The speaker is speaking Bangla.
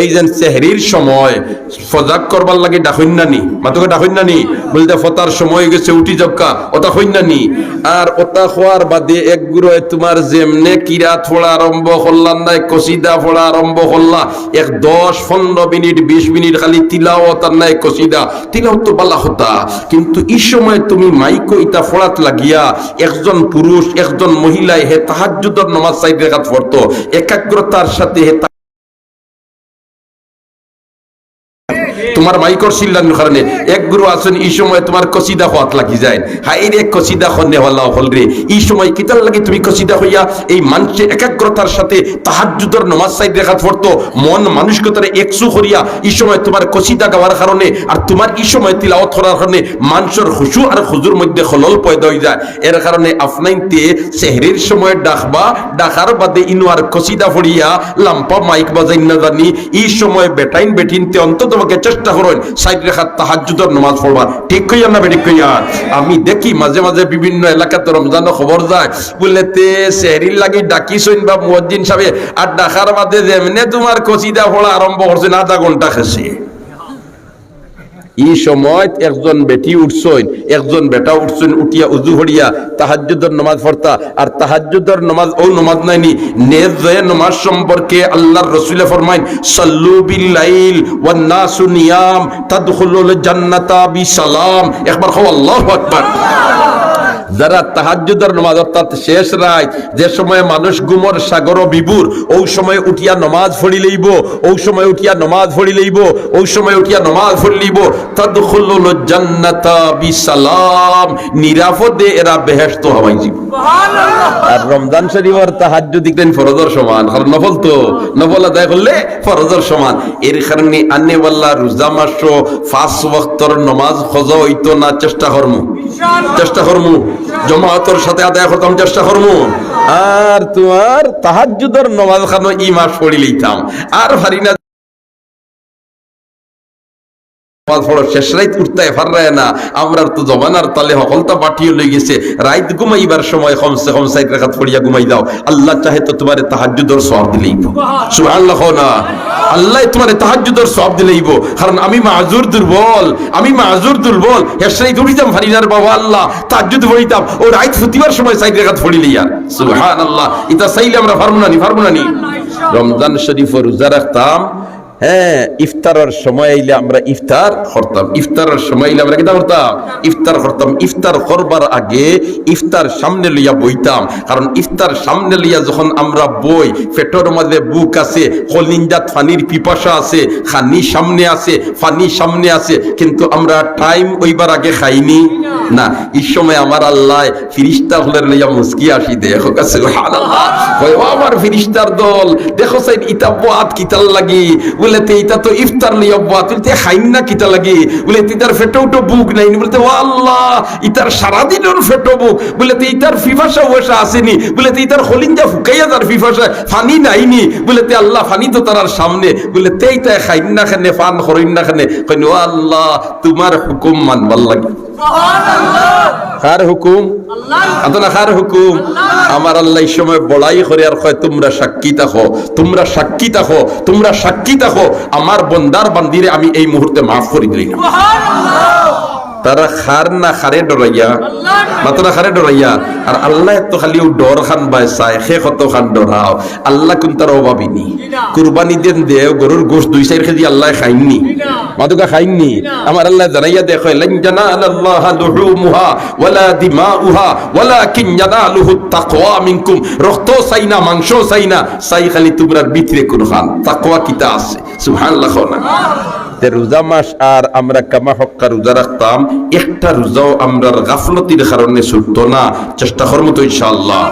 এই যে চেহারির সময় সজাগ করবার লাগে ডাকইন না নি। মাতকে ডাকইন বলতে ফতার সময় গেছে, উঠি জক্কা ওটা হইন না নি। আর ওটা খোয়ার বাদে এক গুরো তোমার যেমনে কিরা ফোড়া আরম্ভ করলাম নাই কসিদা ফোড়া আরম্ভ করলা। এক দশ, পনেরো মিনিট, বিশ মিনিট খালি তিলাও তার নাই কসিদা তিলাও তো বালা হতা। কিন্তু এই সময় তুমি মাইকো ইটা ফোড়াত লাগিয়া, একজন পুরুষ, একজন মহিলায় হে তাহাজ্জুদর নমাজ সাইড রেখাত পড়তো। একাগ্রতার সাথে হে তোমার মাইকর চিল্লানোর কারণে। এক গুরু আছেন, এই সময় তোমার কসিদা হওয়াত লাগি যায়। হাই রে, কসিদা খন্নে হল্লা হল রে। এই সময় কিতার লাগে তুমি কসিদা হইয়া এই মানুষের একাগ্রতার সাথে তাহাজ্জুদর নমাজ সাইড রেখাত পড়তো, মন মানুষকতারে একসু করিয়া এই সময় তোমার কসিদা গাওয়ার কারণে আর তোমার এই সময় তিলাওয়াত করার কারণে মানুষের খুশু আর খুজুর মধ্যে খলল পয়দা হয়ে যায়। এর কারণে আপনাইতে সেহরির সময় ডাকবা, ডাকার বাদে ইনু কসিদা ফড়িয়া লাম্পা মাইক বাজাই না জানি, এই সময় বেটাইন বেটিনতে অন্তত তোমাকে চেষ্টা করেন, সাইড রেখার তাহাজুদর নমাজ পড়বার। ঠিক কইয়া না আমি দেখি মাঝে মাঝে বিভিন্ন এলাকাতে রমজানো খবর যায়, বললে, তে, সেহরির লাগি ডাকি সইন বা মুয়াজ্জিন সাহেব, আর ডাকার মাঝে যেমনে তোমার কচিদা পড়া আরম্ভ করছে, না আধা ঘণ্টা খেছে এই সময় একজন বেটি উঠছইন একজন বেটা উঠছইন উঠিয়া উজু হরিয়া তাহাজুদর নমাজ ফর্তা আর তাহাজুদর নমাজ ও নমাজ নাইনি নেজ নামাজ সম্পর্কে আল্লাহর রসুলে ফরমাইন, সাল্লু বিল্লাইল ওয়ান নাসু নিয়াম, তাদখুলুল জান্নাতা বিসালাম। একবার কও আল্লাহু আকবার। যারা তাহাজ্জুদের নামাজ অর্থাৎ শেষ রাত যে সময় মানুষ গুমর সাগর বিবুর ওই সময় উঠিয়া নমাজ পড়ি লইব ওই সময় উঠিয়া নমাজ পড়ি লইব ওই সময় উঠিয়া নমাজ পড়ি লইব। তাদখুলুল জান্নাতা বিসালাম। নিরাপদে এরা বেহেশত হওয়াই যাব আর রমজান শরীফের তাহাজ্জুদ দিতেন ফরজর সমান। কারণ নফল তো নফল আদায় করলে ফরজর সমান। এর কারণে আন্নে ওয়াল্লাহ রোজা মাস পাঁচ ওয়াক্তর নমাজ খজা হইতো না চেষ্টা করমু। চেষ্টা করমু। জমাতর সাথে আদায় করতাম, চেষ্টা করমু। আর তোমার তাহাজ্জুদর নমাজ খানো ই মাস পড়ি লইতাম। আর ভারি না রাইত তো সময় আল্লাহ চাহে তো তোমার তাহাজ্জুদর সওয়াব দিলেই। সুবহানাল্লাহ না। আল্লাহ তোমার তাহাজুদর সব দিলেইব কারণ আমি মাজুর দুর্বল আমি মাজুর দুর্বল। হেসাই দৌড়িতাম ফারিনার বাবা আল্লাহ তাহাজুদ পড়িতাম ও রাইত ফুতিবার সময় সাইড রাখাত পড়িলিয়া সুবহানাল্লাহ। ইতা চাইলে আমরা ফার্মুনানি ফার্মুনানি রমজান শরীফ রোজা রাখতাম। হ্যাঁ ইফতারের সময় আইলে আমরা ইফতার করতাম। ইফতারের সময় আইলে আমরা কিতা করতাম? ইফতার করতাম। ইফতার করবার আগে ইফতার সামনে লইয়া বইতাম। কারণ ইফতার সামনে লইয়া যখন আমরা বই, পেটের মধ্যে বুক আছে কলিঞ্জাত ফানির পিপাসা আছে, খানি সামনে আছে, ফানি সামনে আছে, কিন্তু আমরা টাইম ওইবার আগে খাইনি। না, এই সময় আমার আল্লাহ ফিরিস্তা হলে লইয়া মুস্কি আসি, দেখো কাছে আমার ফিরিস্তার দল। দেখো ইতা কিতাল লাগি। বলে, তে ইতা তো ইফতার বাত। বলতে খাইন না কিতা লাগি। বলে তিতার ফেটো তো বুক নাই। বলতে ও আল্লাহ, ইতার ফেটো বুক। বলে, তে ইতার ফিফাসা ওয়াসা আসেনি। বলে, তে ইতার খলিঞ্জা ফুকাইয়া ফিফাসা ফানি নাইনি। বলে, তে আল্লাহ, ফানি তো তার সামনে। বলে, তে ইতা খাইন না খানে, ফান খরিন না খানে। কইন ও আল্লাহ, তোমার হুকুম মানবার লাগে। হুকুম? হুকুম? আমার আল্লাহ তোমরা সাক্ষী থাকো, তোমরা তোমরা আমার বন্দার বান্দিরে আমি এই মুহূর্তে মাফ করে দিলাম। তারা খার না খারে ডরাইয়া মাত্রা খারে ডরাইয়া। আর আল্লাহ তো খালি ডর খান বাই চাই সে কত খান ডরাও। আল্লাহ কোন তার অভাবিনি কুরবানি দেন দেও গরুর গোশ দুই চার কেজি আল্লাহ খাইননি মাদুকা খাইননি আমার আল্লাহ জানাইয়া দেখো লান জানালাল্লাহ লুহুমুহা ওয়ালা দিমাউহা ওয়ালাকিন জানালুহু তাকওয়া মিনকুম। রক্ত চাই না মাংস চাই না চাই খালি তোমরার ভিতরে কোন খান। তাকওয়া কিতা আছে? সুবহানাল্লাহ না। তে রোজা মাস আর আমরা কামা হক্কা রোজা রাখতাম, একটা রোজাও আমরা গাফলতির কারণে ছুটতো না। চেষ্টা করব তো ইনশাআল্লাহ।